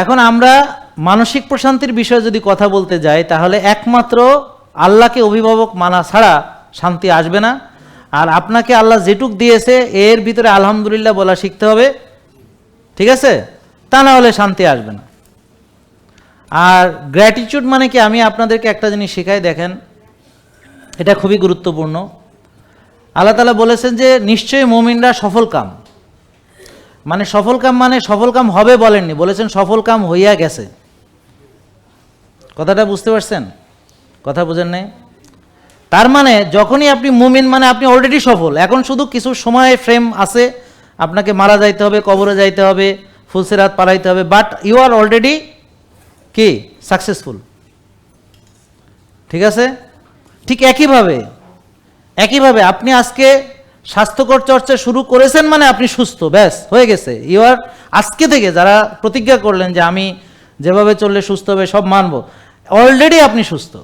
এখন আমরা মানসিক প্রশান্তির বিষয়ে যদি কথা বলতে যাই, তাহলে একমাত্র আল্লাহকে অভিভাবক মানা ছাড়া শান্তি আসবে না। আর আপনাকে আল্লাহ যেটুক দিয়েছে, এর ভিতরে আলহামদুলিল্লাহ বলা শিখতে হবে। ঠিক আছে? তা না হলে শান্তি আসবে না। আর গ্র্যাটিটিউড মানে কি? আমি আপনাদেরকে একটা জিনিস শেখাই, দেখেন। এটা খুবই গুরুত্বপূর্ণ। আল্লাহ তালা বলেছেন যে, নিশ্চয়ই মোমিনরা সফল কাম। মানে সফল কাম মানে সফল কাম হবে বলেননি, বলেছেন সফল কাম হইয়া গেছে। কথাটা বুঝতে পারছেন? কথা বুঝেন নাই? তার মানে যখনই আপনি মুমিন মানে আপনি অলরেডি সফল, এখন শুধু কিছু সময় ফ্রেম আছে, আপনাকে মারা যাইতে হবে, কবরে যাইতে হবে, ফুলসেরাত পালাইতে হবে বাট ইউ আর অলরেডি কি? সাকসেসফুল ঠিক আছে? ঠিক একইভাবে একইভাবে আপনি আজকে স্বাস্থ্যকর চর্চা শুরু করেছেন মানে আপনি সুস্থ, ব্যাস, হয়ে গেছে। ইউ আজকে থেকে যারা প্রতিজ্ঞা করলেন যে আমি যেভাবে চললে সুস্থ হবে, সব মানব। অলরেডি আপনি সুস্থ।